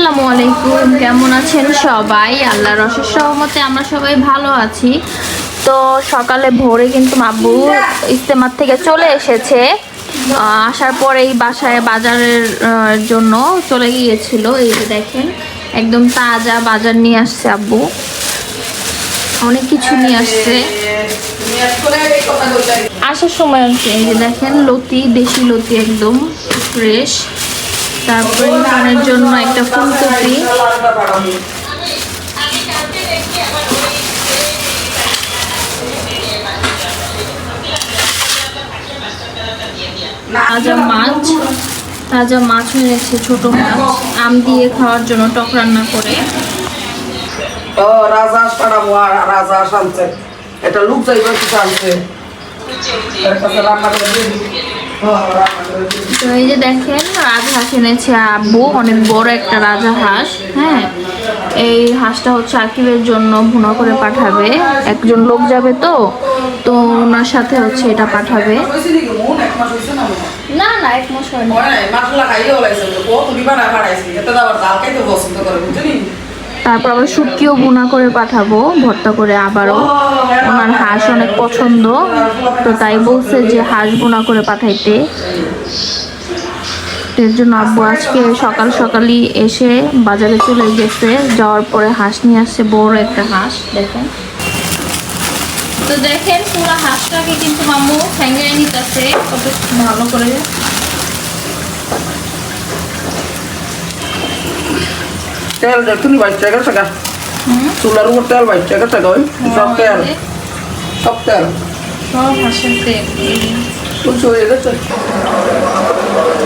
আসসালামু আলাইকুম। কেমন আছেন সবাই? আল্লাহর অশেষ সহমতে আমরা সবাই ভালো আছি। তো সকালে ভোরে কিন্তু আব্বু ইস্তেমার থেকে চলে এসেছে। আসার পরেই বাসায় বাজারের জন্য চলে গিয়েছিল। এই যে দেখেন, একদম তাজা বাজার নিয়ে আসছে আব্বু। অনেক কিছু নিয়ে আসছে। আসার সময় এই যে দেখেন, লতি, দেশি লতি একদম ফ্রেশ তারপরে ইরফানের জন্য একটা ফুলকপি। তাজা মাছ তাজা মাছ হয়েছে ছোট মাছ আম দিয়ে খাওয়ার জন্য টক রান্না করে। ও রাজা পাড়াবো আর রাজা আনছে এটা লোক যাইবার কিছু আনছে। রান্না করে তো এই যে দেখেন রাজহাঁস এনেছে আব্বু অনেক বড় একটা রাজহাঁস হ্যাঁ? এই হাঁসটা হচ্ছে আকিবের জন্য ভুনা করে পাঠাবে। একজন লোক যাবে তো তো ওনার সাথে হচ্ছে এটা পাঠাবে। না? না এক মাস হয়নি। হয় না তারপর আবার শুটকিও ভুনা করে পাঠাবো, ভর্তা করে আবারও। ওনার হাঁস অনেক পছন্দ, তো তাই বলছে যে হাঁস ভুনা করে পাঠাইতে। এর জন্য আব্বু আজকে সকাল সকালই এসে বাজারে চলে গেছে, যাওয়ার পরে হাঁস নিয়ে আসছে, বড় একটা হাঁস, দেখেন। তো দেখেন পুরো হাঁসটাকে কিন্তু মামু ঠ্যাঙ্গে নিতেছে কত ভালো করে। তেল দে, তুমি বাইশ টাকা টাকা। চুলার উপর তেল বাইশ টাকা টাকা ওই। সব তেল, সব তেল। সব হাঁসের তেল বুঝছ, হয়ে গেছে?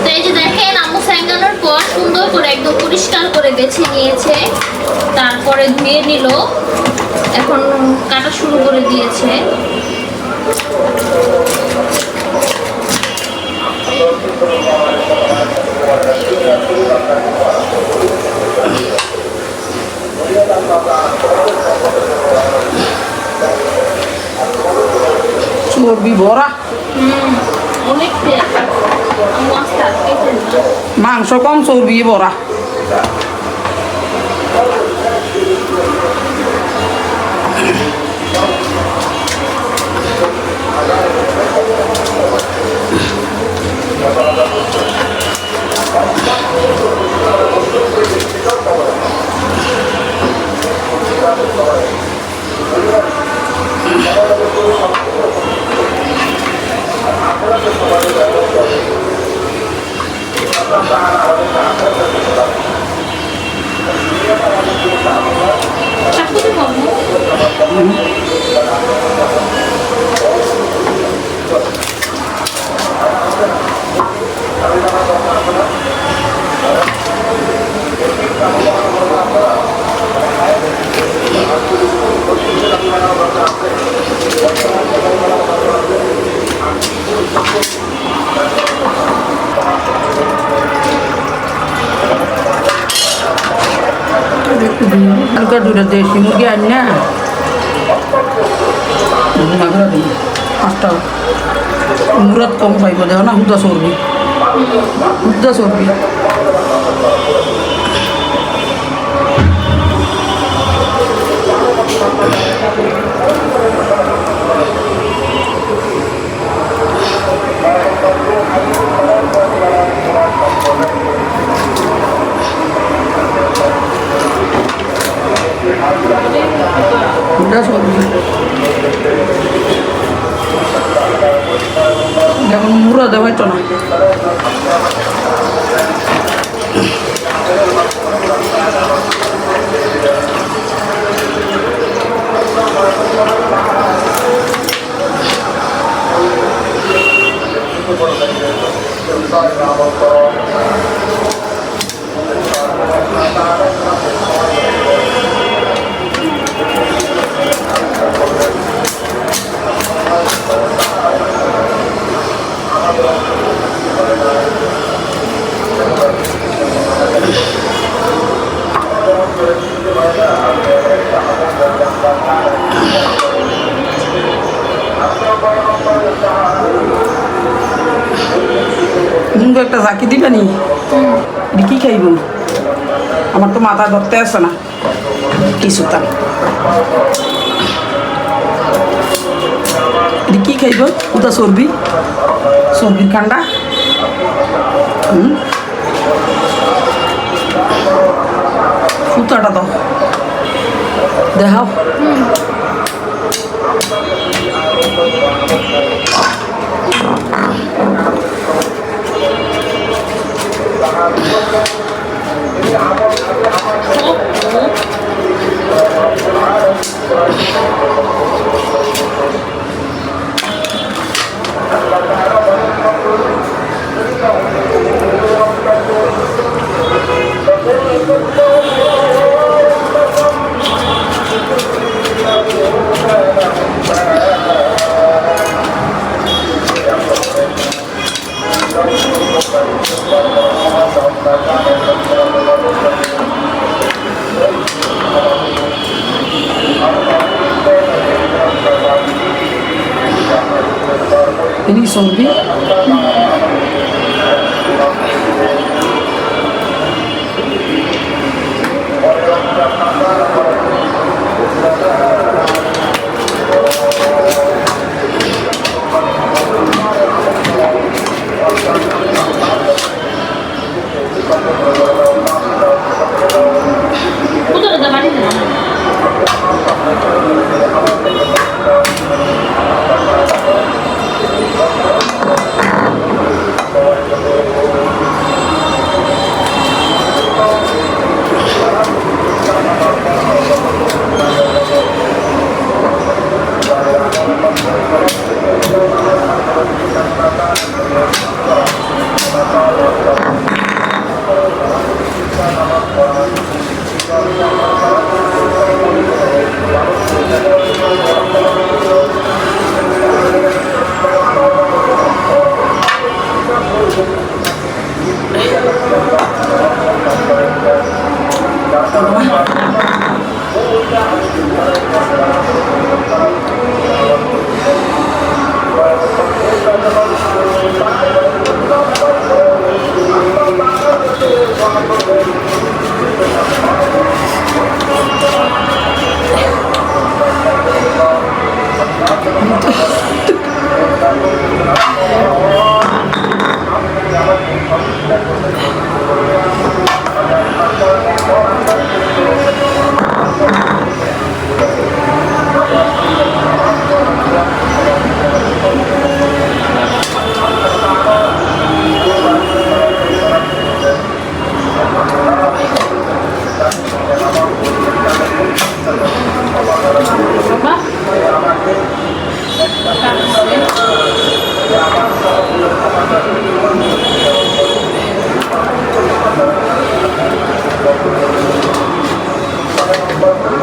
তো এই যে দেখেন আম্মু স্যাঙ্গানোর পর সুন্দর করে একদম পরিষ্কার করে বেছে নিয়েছে তারপরে ধুয়ে নিল এখন কাটা শুরু করে দিয়েছে চর্বি ভরা। মাংস কম চর্বি ভরা। চাকু দিব আম্মু? হালকা দুটা দেশি মুরগি আন না পাঁচটা। মুরাত কম পাইব, দেখো না হুদা সরবি হুদা চর্বি হুদা চর্বি যেমন মুরা দেওয়াই তো না মুখ একটা জাকি দিবে নি? এটা কি খাইব? আমার তো মাথা ধরতে আসে না। কিছু এটা কি খাইব? ওটা চর্বি। চর্বির কান্ডা হুম। সুতাটা দাও। দেখাও। Ini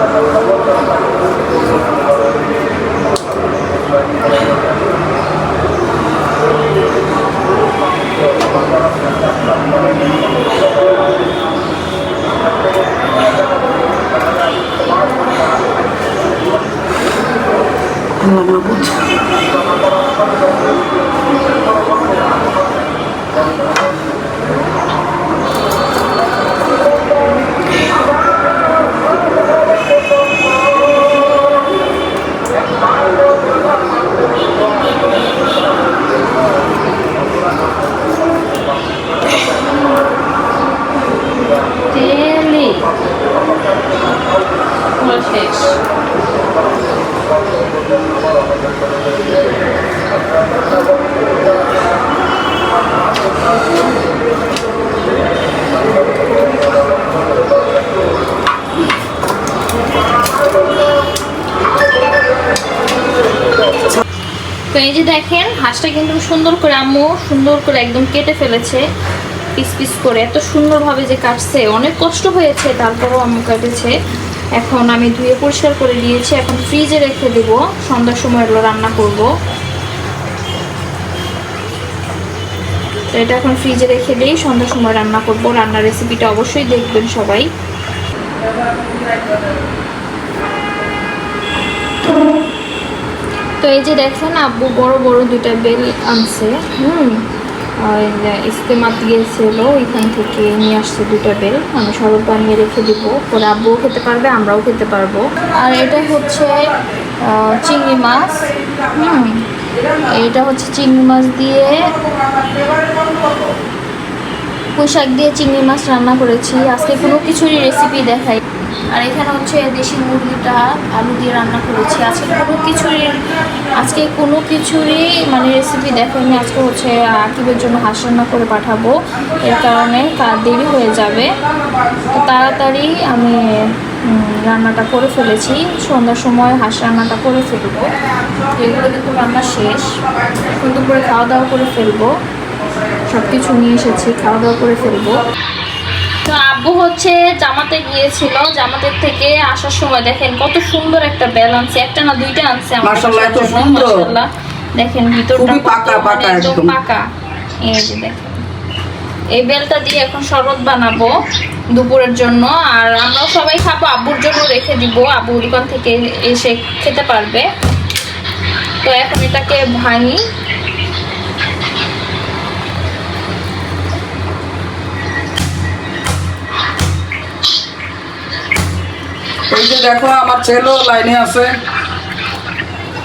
আল্লাহ মাহবুদ তেলি পুরো শেষ তো এই যে দেখেন, হাঁসটা কিন্তু সুন্দর করে আম্মু সুন্দর করে একদম কেটে ফেলেছে, পিস পিস করে। এত সুন্দরভাবে যে কাটছে, অনেক কষ্ট হয়েছে, তারপরও আম্মু কাটেছে। এখন আমি ধুয়ে পরিষ্কার করে দিয়েছি, এখন ফ্রিজে রেখে দেব। সন্ধ্যার সময় এগুলো রান্না করব। এটা এখন ফ্রিজে রেখে দিই, সন্ধ্যার সময় রান্না করব। রান্নার রেসিপিটা অবশ্যই দেখবেন সবাই। তো এই যে দেখেন আব্বু বড় বড় দুইটা বেল আনছে, হুম? ইস্তেমাত গিয়েছিল এখান থেকে নিয়ে আসছে দুটা বেল। আমি শরবত বানিয়ে রেখে দিব। পরে আব্বুও খেতে পারবে, আমরাও খেতে পারব। আর এটা হচ্ছে চিংড়ি মাছ, হুম? এটা হচ্ছে চিংড়ি মাছ দিয়ে পোশাক দিয়ে চিংড়ি মাছ রান্না করেছি। আজকে কোনো কিছুরই রেসিপি দেখাই আর এখানে হচ্ছে দেশি মুরগিটা আলু দিয়ে রান্না করেছি। আজকে কোনো কিছুরই আজকে কোনো কিছুরই মানে রেসিপি দেখো, আমি আজকে হচ্ছে আকিবের জন্য হাঁস রান্না করে পাঠাবো। এর কারণে কার দেরি হয়ে যাবে। তো তাড়াতাড়ি আমি রান্নাটা করে ফেলেছি। সন্ধ্যার সময় হাঁস রান্নাটা করে ফেলব। এগুলো কিন্তু রান্না শেষ। এখন দুপুরে খাওয়া দাওয়া করে ফেলব। সব কিছু নিয়ে এসেছি, খাওয়া দাওয়া করে ফেলব। তো আব্বু হচ্ছে জামাতে গিয়েছিল জামাতের থেকে আসার সময় দেখেন কত সুন্দর একটা আনছে একটা না দুইটা আনছে মাশাআল্লাহ, এত সুন্দর। মাশাআল্লাহ। দেখেন ভিতরটা পাকা, মানে পাকা একদম একদম। পাকা এই যে দেখেন এই বেলটা দিয়ে এখন শরবত বানাবো দুপুরের জন্য আর আমরাও সবাই খাব আব্বুর জন্য রেখে দিব আব্বু দোকান থেকে এসে খেতে পারবে তো এখন এটাকে ভাঙি এই যে দেখো আমার ছেলেও লাইনে আছে।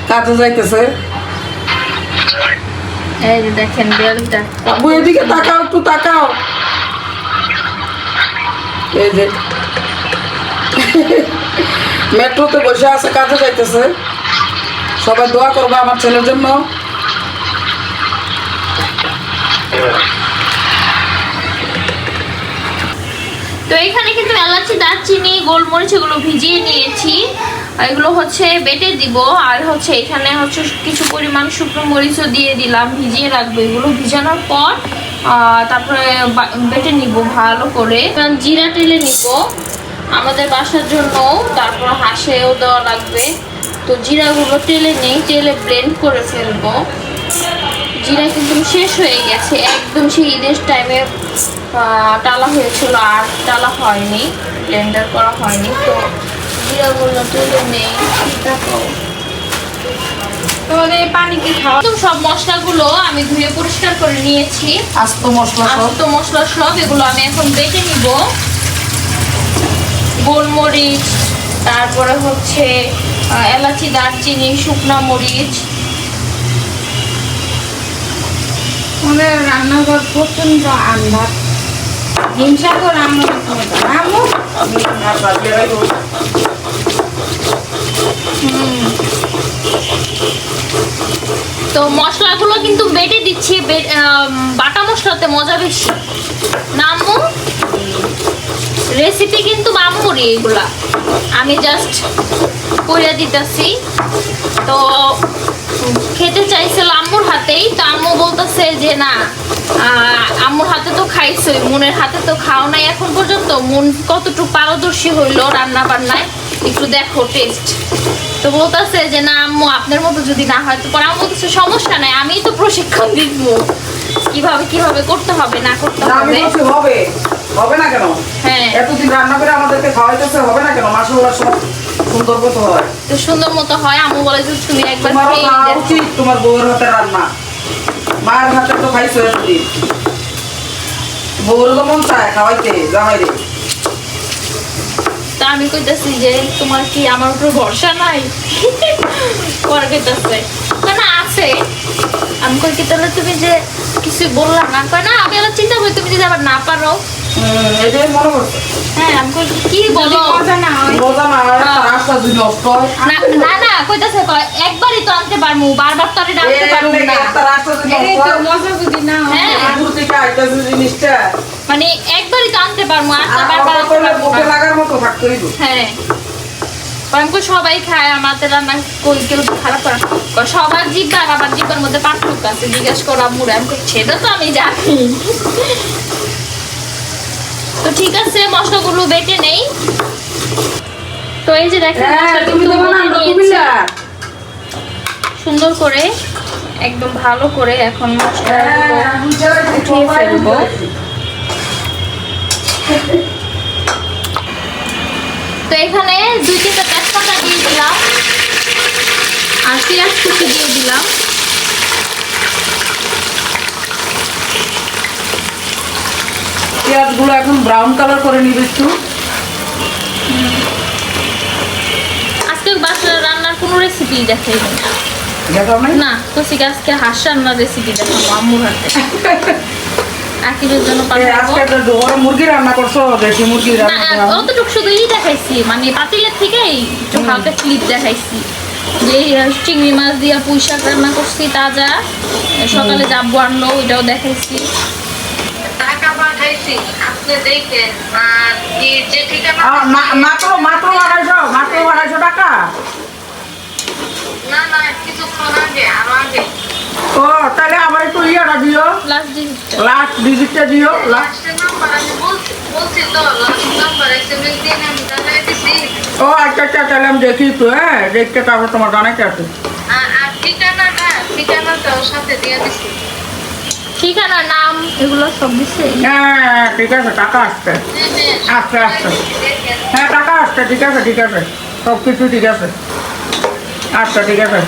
কাজে যাইতেছে। এই যে দেখেন বেলটা আব্বু এদিকে তাকাও একটু তাকাও। এই যে। মেট্রোতে বসে আছে কাজে যাইতেছে। সবাই দোয়া করবে আমার ছেলের জন্য। তো এখানে কিন্তু এলাচি, দারচিনি, গোলমরিচ এগুলো ভিজিয়ে নিয়েছি। এগুলো হচ্ছে বেটে দিব। আর হচ্ছে এখানে হচ্ছে কিছু পরিমাণ শুকনো মরিচও দিয়ে দিলাম, ভিজিয়ে রাখব এগুলো ভিজানোর পর তারপরে বেটে নিব ভালো করে। জিরা টেলে নিব। আমাদের বাসার জন্য তারপর হাঁসেও দেওয়া লাগবে। তো জিরাগুলো টেলে নেই, টেলে ব্লেন্ড করে ফেলব। জিরা কিন্তু শেষ হয়ে গেছে, একদম সেই ঈদের টাইমে টালা হয়েছিল আর টালা হয়নি ব্লেন্ডার করা হয়নি তো জিরাগুলো তুলে নেই দেখো তোমাদের পানি কি খাওয়া? একদম সব মশলাগুলো আমি ধুয়ে পরিষ্কার করে নিয়েছি। আস্ত মশলা আস্ত মশলা সব এগুলো আমি এখন বেটে নিব। গোলমরিচ তারপরে হচ্ছে আহ, এলাচি দারচিনি শুকনা মরিচ। আমাদের রান্নাঘর প্রচণ্ড আন্ধার। হিংসা সাজিয়ে রাখো। তো মশলাগুলো কিন্তু বেটে দিচ্ছি বাটা মশলাতে মজা বেশি। নামু রেসিপি কিন্তু মাম্মুরি এগুলা। আমি জাস্ট করে দিতেছি। তো খেতে চাইছিল আম্মুর হাতেই তো আম্মু বলতেছে যে না আম্মুর হাতে তো খাইছই মনের হাতে তো খাও নাই এখন পর্যন্ত। মন কতটুকু পারদর্শী হইল রান্না বান্নায় একটু দেখো টেস্ট তো বলতেছে যে না আম্মু আপনার মতো যদি না হয় তো পরে আম্মু বলতেছে সমস্যা নাই আমিই তো প্রশিক্ষণ দিব। কীভাবে কীভাবে করতে হবে না করতে হবে। হবে না কেন? হ্যাঁ। এতদিন রান্না করে আমাদেরকে খাওয়াইতেছে হবে না কেন? মাসাল্লাহ সব সুন্দর মতো হয়। তো সুন্দর মতো হয় আম্মু বলে যে তুমি একবার খেয়ে উচিত তোমার বউয়ের হাতে রান্না। মায়ের হাতে তো খাইছো এতদিন। বউর তো মন চায় খাওয়াইতে জামাই রে। তা আমি কইতাছি যে তোমার কি আমার উপর ভরসা নাই? পরে কইতাছে। কয় আছে আমি কই কি তাহলে তুমি যে কিছু বললা না কয় না আমি আবার চিন্তা করি তুমি যদি আবার না পারো। মনে করছে হ্যাঁ আমি কই কি বলো? না না আর একটা রাস্তা যদি নষ্ট না না না কইতাছে কয় একবারই তো আনতে পারমু বারবার তো আমি রাখতে এর না। একটা রাস্তা যদি এই তো মজা যদি না হ্যাঁ। জিনিসটা। মানে একবারই তো আনতে আর বারবার আনতে মুখে লাগার মতো হ্যাঁ। সবাই খায় আমাদের রান্না কই কেউ খারাপ করে সবার জিব্বা আর আমার জিব্বার মধ্যে পার্থক্য আছে জিজ্ঞেস করা মুড়ে আমি সেটা তো আমি জানি। তো ঠিক আছে মশলাগুলো বেটে নেই। তো এই যে দেখেন হ্যাঁ মশলা সুন্দর করে একদম ভালো করে এখন মশলাগুলো হ্যাঁ উঠিয়ে ফেলব। তো এখানে দুই তিনটা তেজপাতা দিয়ে দিলাম। আর পেঁয়াজ কুচি দিয়ে দিলাম। পেঁয়াজগুলো এখন ব্রাউন কালার করে নিবে একটু। আজকে বাসার রান্নার কোনো রেসিপি দেখাই না না তো আজকে হাঁস রান্নার রেসিপি দেখাবো আম্মুর হাতে। আকিবের জন্য পাঠাবো আজকে একটা ওরা মুরগি রান্না করছ দেশি মুরগি রান্না অতটুকু শুধু ই দেখাইছি মানে পাতিলের থেকেই হালকা ক্লিপ দেখাইছি। যে চিংড়ি মাছ দিয়া পুঁই শাক রান্না করছি তাজা। সকালে যাব আনলো ওইটাও দেখাইছি। টাকা পাঠাইছি আপনি দেখেন যে ঠিকানা মাত্র মাত্র আড়াইশো মাত্র আড়াইশো টাকা? না না কিছুক্ষণ আগে আরও আগে। ও তাহলে আমার একটু ইয়েটা দিও। লাস্ট ডিজিটটা লাস্ট ডিজিটটা দিও লাস্ট লাস্টের নাম্বার আমি বলছি বলছি তো লাস্ট নাম্বার এসএমএস দিয়ে আমি জানাই ও আচ্ছা আচ্ছা তাহলে আমি দেখি একটু হ্যাঁ দেখতে তারপর তোমার জানাইতে আছে আর আর ঠিকানাটা ঠিকানাটাও সাথে দিয়ে দিছি। ঠিকানা নাম এগুলো সব দিচ্ছে হ্যাঁ ঠিক আছে টাকা আসছে। হ্যাঁ, হ্যাঁ, আচ্ছা, আচ্ছা। হ্যাঁ টাকা আসছে ঠিক আছে ঠিক আছে। সব কিছু ঠিক আছে। আচ্ছা ঠিক আছে।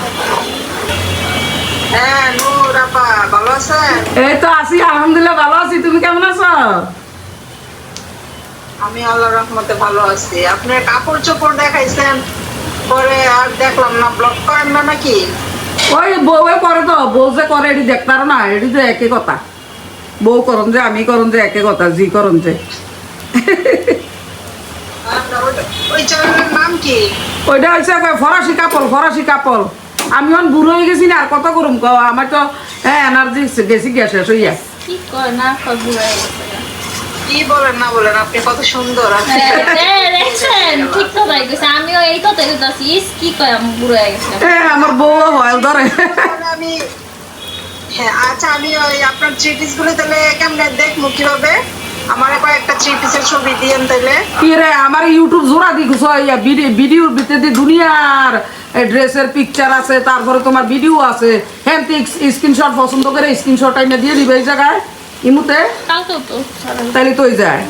এই তো আছি আলহামদুলিল্লাহ ভালো আছি। তুমি কেমন আছো? আমি আল্লাহর রহমতে ভালো আছি। আপনি কাপড় চোপড় দেখাইছেন পরে আর দেখলাম না। ব্লক করেন না নাকি? ওই বউয়ে করে তো বউ যে করে এটি দেখতারো না এটি তো একই কথা। বউ করন যে আমি করন যে একই কথা জি করন যে। ওই- ওই নাম কি? ওইটা হচ্ছে কয় ফরাসি কাপল ফরাসি কাপল। আমি অন বুড়ো হয়ে গেছি না আর কত করুম ক আমার তো হ্যাঁ এনার্জি গেছি গিয়া শেষ হইয়া। কি কয় না কয় বুড়াই গেছে। কি বলেন না বলেন আপনি কত সুন্দর আছেন হ্যাঁ, ঠিক তো কইছে আমিও এই তো দেখে ইস কি কয় আমি বুড়ো হয়ে গেছে। হ্যাঁ আমার বউ হয়েল ধরে। আমি হ্যাঁ আচ্ছা আমি ওই আপনার থ্রি পিসগুলো তাহলে কেমনে দেখব কীভাবে? আমার কয়েকটা থ্রি পিসের ছবি দিয়েন তাহলে। কি রে আমার ইউটিউব জোড়া দিঘুছ ভিডিওর ভিতরে দুনিয়ার ড্রেসের পিকচার আছে তারপরে তোমার ভিডিও আছে। হ্যাঁ স্ক্রিনশট পছন্দ করে স্ক্রিনশট এনে দিয়ে দিবে এই জায়গায়। ইমুতে? তাহলে তো। যায়।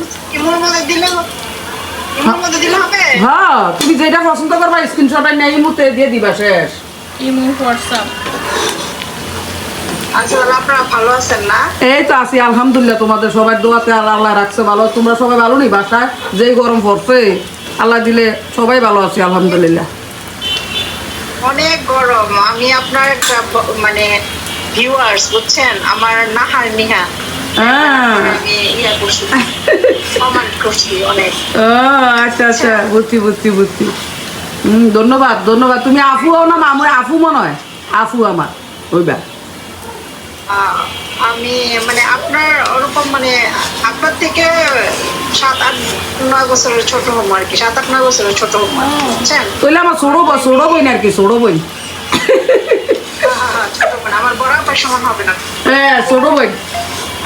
হ্যাঁ তুমি যেটা পছন্দ করবা স্ক্রিনশট এনে ইমুতে দিয়ে দিবা শেষ। ইমো হোয়াটসঅ্যাপ আচ্ছা তাহলে আপনারা ভালো আছেন না? এই তো আছি আলহামদুলিল্লাহ তোমাদের সবাই দোয়াতে আল্লাহ আল্লাহ রাখছে ভালো। তোমরা সবাই ভালো নি বাসায়? যেই গরম পড়ছে আল্লাহ দিলে সবাই ভালো আছি আলহামদুলিল্লাহ। অনেক গরম। আমি আপনার একটা মানে ভিউয়ার্স বুঝছেন? আমার নাহার নিহা আমি ইয়া করছি। কমেন্ট করছি অনেক। ও, আচ্ছা আচ্ছা। বুঝছি বুঝছি বুঝছি। হুম ধন্যবাদ ধন্যবাদ। তুমি আফু হও না আমার আফু মনে হয়। আফু আমার। ওইবার। আমি মানে আপনার ওরকম মানে আপনার থেকে সাত আট নয় বছরের ছোট হম আর কি সাত আট নয় বছরের ছোট হম আর কি, বুঝছেন? তাহলে আমার ছোড়ো বই ছোড়ো বই না আর কি ছোড়ো বই হ্যাঁ, হ্যাঁ, হ্যাঁ, আমার বরাবর সমান হবে না। হ্যাঁ ছোড়ো বই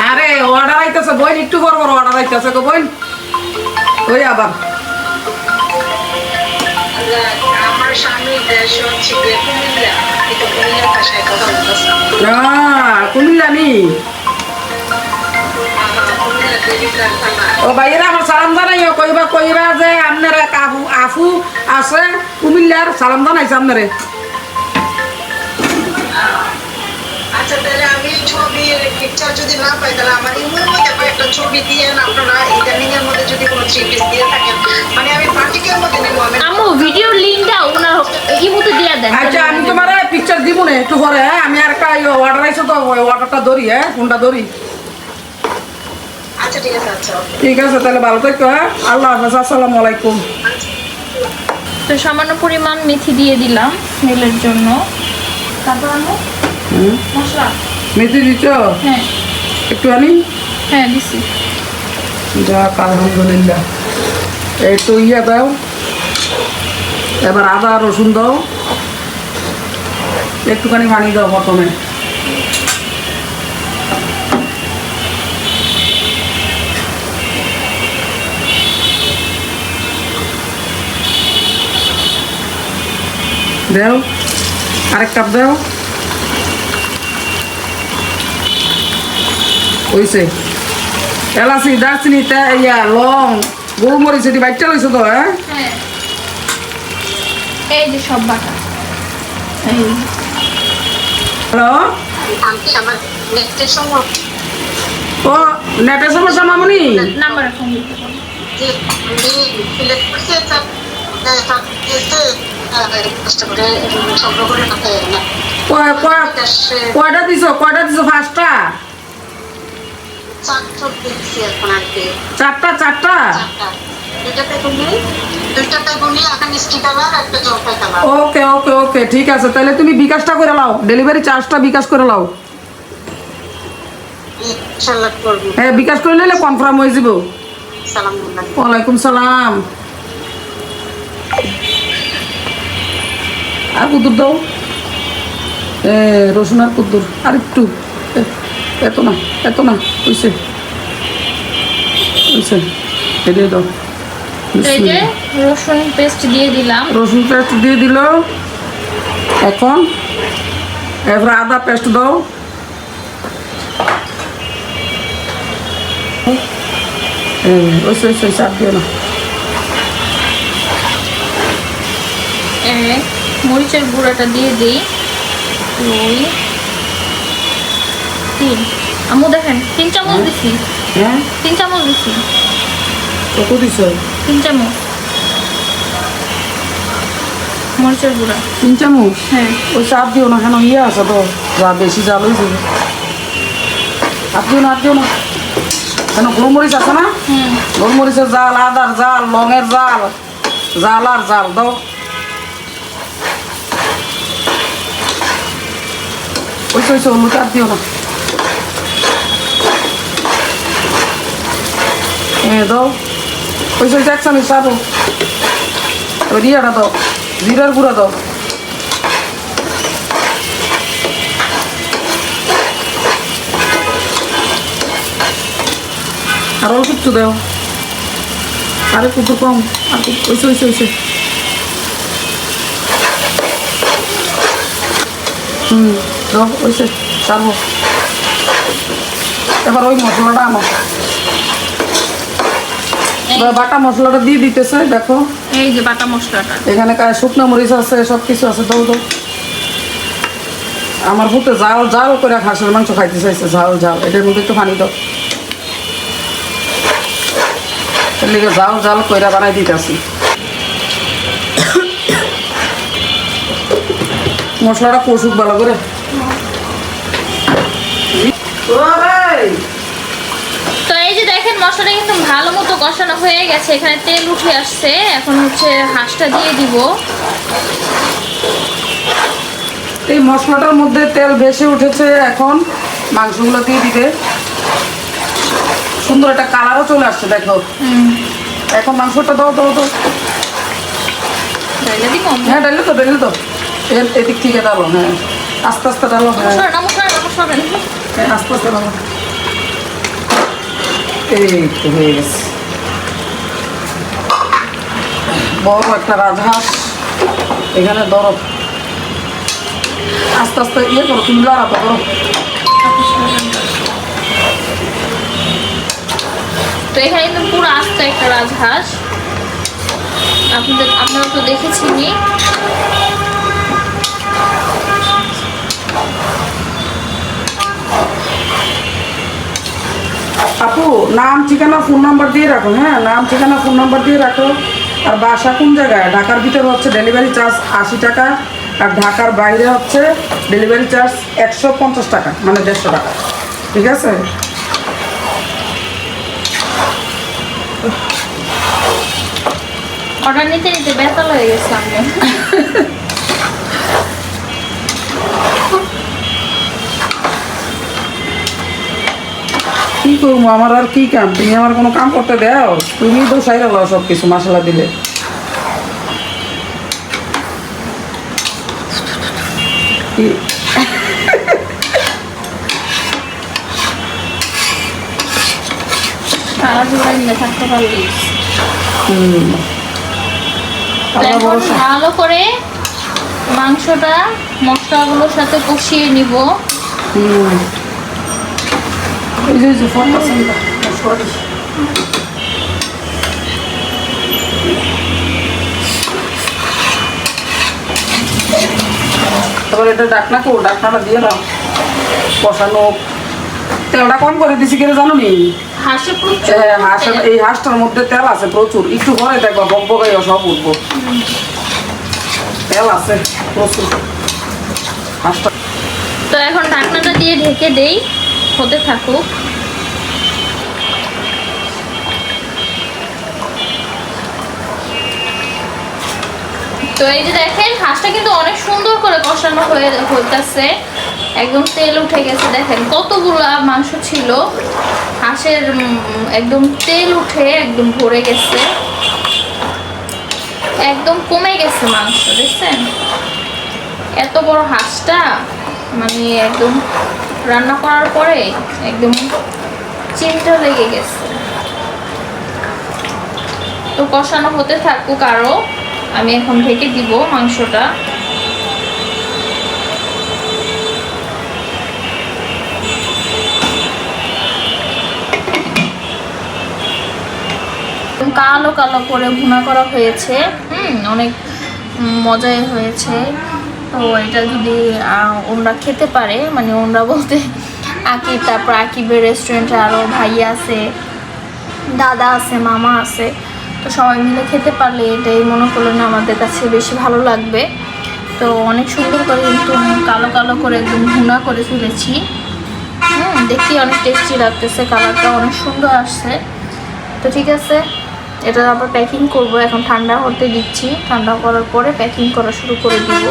আরে অর্ডার আইতেছে বই একটু বড় বড় অর্ডার আইতেছে গো বই ওই আবার। গিয়ে কুমিল্লা নি ও ভাইয়েরা, আমার সালাম জানাইও কইবা কইবা যে আপনার আফু আছে কুমিল্লার সালাম জানাইছে আপনারে। আচ্ছা তাহলে আমি ছবির পিকচার যদি না পাই তাহলে আমার ইমের মধ্যে কয়েকটা ছবি দিয়ে আপনারা ইদানিং এর মধ্যে যদি কোনো থ্রি পিস দিয়ে থাকেন মানে আমি পার্টিকের মধ্যে নেব আমি। আম্মু ভিডিও লিংকটা ওনার ইমোতে দিয়ে দেন। আচ্ছা আমি তোমার পিকচার দিব না একটু পরে হ্যাঁ? আমি আর একটা অর্ডার আইছো তো অর্ডারটা ধরি হ্যাঁ? কোনটা ধরি? আচ্ছা ঠিক আছে আচ্ছা ঠিক আছে তাহলে ভালো থাকো হ্যাঁ? আল্লাহ হাফেজ আসসালামু আলাইকুম। তো সামান্য পরিমাণ মেথি দিয়ে দিলাম স্মেলের জন্য। তারপর হুম মশলা? মেথি দিচ্ছ হ্যাঁ। একটু আনি। হ্যাঁ দিছি। যাক আলহামদুলিল্লাহ। তো ইয়ে দাও। এবার আদা রসুন দাও। একটুখানি পানি দাও প্রথমে। দাও। আরেক কাপ দাও। হইছে এলাচি দারচিনি ইয়া লং গোলমরিচ এটি বাইকটা লইছো তো হ্যাঁ? হ্যাঁ। এই যে সব বাটা। হ্যালো? ও নেটের সমস্যা মামনি? নাম্বার কয়টা দিছো? কয়টা দিছো ফার্স্টটা? চারটা চারটা? ওকে ওকে ওকে, ঠিক আছে। তাহলে তুমি বিকাশটা করে লাও ডেলিভারি চার্জটা বিকাশ করে হ্যাঁ বিকাশ করে নিলে কনফার্ম হয়ে যাব। ওয়ালাইকুম সালাম। আর কুদুর দাও। রসুন আর কুদুর। আর একটু। এত না এত না হইছে। হইছে। এটাই দাও। এই যে রসুন পেস্ট দিয়ে দিলাম। রসুন পেস্ট দিয়ে দিল। এখন এরপরে আদা পেস্ট দাও। ওইসে ওইসে চাপ দিও না। মরিচের গুঁড়াটা দিয়ে দিই। দুই তিন। আমু দেখেন তিন চামচ দিছি। হ্যাঁ? তিন চামচ দিছি। কত দিছ তিন চামচ। মরিচের গুঁড়া। তিন চামচ? হ্যাঁ। ওই চাপ দিও না কেন ইয়ে আছে তো যা বেশি জাল হয়েছে। আর দিও না আর দিও না। কেন গোলমরিচ আছে না? হুম গোলমরিচের জাল আদার জাল লঙের জাল জাল আর জাল দাও। ওইসে ওইসে হলুদ আর দিও না। এ দাও ওইসে ওইসে এক চামচ চাবো ওই রিয়াটা দাও জিরার গুঁড়া দাও আর অল্প একটু দাও আরে কত কম আর একটু- ওইসে ওইসে ওইসে হুম দাও ওইসে ছাড়বো এবার ওই মশলাটা আমার বাটা মশলাটা দিয়ে দিতেছে দেখো। এই যে বাটা মশলাটা। এখানে কা- শুকনো মরিচ আছে সব কিছু আছে দাও দাও। আমার পুতে জাল জাল করে হাঁসের মাংস খাইতে চাইছে ঝাল ঝাল। এটার মধ্যে একটু পানি দাও। লিগে জাল জাল কইরা বানাই দিতেছি। মশলাটা কষুক ভালো করে। দেখেন মশলাটা কিন্তু ভালো মতো কষানো হয়ে গেছে। এখানে তেল উঠে আসছে। এখন হচ্ছে হাঁসটা দিয়ে দিব। এই মশলাটার মধ্যে তেল বেশি উঠেছে এখন। মাংসগুলো দিয়ে দিবে। সুন্দর একটা কালারও চলে আসছে দেখো। এখন মাংসটা দাও দাও ডাইলে দিব হ্যাঁ ডাইলে তো ডাইলে তো। এদিক থেকে ডালো হ্যাঁ। আস্তে আস্তে ডালো হ্যাঁ। হ্যাঁ, আস্তে আস্তে ডালো এই তো হয়ে গেছে। বড় একটা রাজহাঁস, এখানে ধরো। আস্তে আস্তে ইয়ে করো, তুমি লড়াতো করো। তো এখানে কিন্তু পুরো আস্ত একটা রাজহাঁস। আপনাদের আপনারা তো দেখেছিনি আপু নাম ঠিকানা ফোন নাম্বার দিয়ে রাখো হ্যাঁ? নাম ঠিকানা ফোন নাম্বার দিয়ে রাখো। আর বাসা কোন জায়গায়? ঢাকার ভিতরে হচ্ছে ডেলিভারি চার্জ আশি টাকা আর ঢাকার বাইরে হচ্ছে ডেলিভারি চার্জ একশো পঞ্চাশ টাকা মানে দেড়শো টাকা। ঠিক আছে? অর্ডার নিতে নিতে বেতাল হয়ে গেছে আমি করব আমার আর কি কাম? তুমি আমার কোনো কাম করতে দাও? তুমি তো সাইরা লও সব কিছু মশলা দিলে। ভালো করে মাংসটা মশলাগুলোর সাথে কষিয়ে নিব। হুম। এই যে, এই যে, ফোন করছেন তো, সরি। তারপর এটা ডাকনা কো ডাকনাটা দিয়ে দাও। কষানো। তেলটা কম করে দিছি কিনা জানো নি হ্যাঁ, এই হাঁসটার মধ্যে তেল আছে প্রচুর। একটু পরে দেখবা বক বকাইয়া সব উঠবো। তেল আছে প্রচুর। হাঁসটা তো এখন ঢাকনাটা দিয়ে ঢেকে দেই। হতে থাকুক। তো এই যে দেখেন, হাঁসটা কিন্তু অনেক সুন্দর করে কষানো হয়ে হইতাছে। একদম তেল উঠে গেছে, দেখেন, কতগুলো মাংস ছিল। হাঁসের একদম তেল উঠে একদম ভরে গেছে। একদম কমে গেছে মাংস, দেখছেন? এত বড় হাঁসটা মানে একদম রান্না করার পরে একদম চিন্তা লেগে গেছে। তো কষানো হতে থাকুক আরও। আমি এখন ঢেকে দিব মাংসটা। কালো কালো করে ভুনা করা হয়েছে। হুম, অনেক মজাই হয়েছে। তো এটা যদি ওনরা খেতে পারে মানে ওনরা বলতে আকিব, তারপর আকিবের রেস্টুরেন্টে আরও ভাই আছে, দাদা আছে, মামা আছে। তো সবাই মিলে খেতে পারলে এটাই মনে করল না আমাদের কাছে বেশি ভালো লাগবে। তো অনেক সুন্দর করে কিন্তু কালো কালো করে একদম ভুনা করে ফেলেছি। হ্যাঁ দেখি অনেক টেস্টি লাগতেছে কালারটা অনেক সুন্দর আসছে। তো ঠিক আছে, এটা আবার প্যাকিং করব, এখন ঠান্ডা হতে দিচ্ছি। ঠান্ডা করার পরে প্যাকিং করা শুরু করে দিব।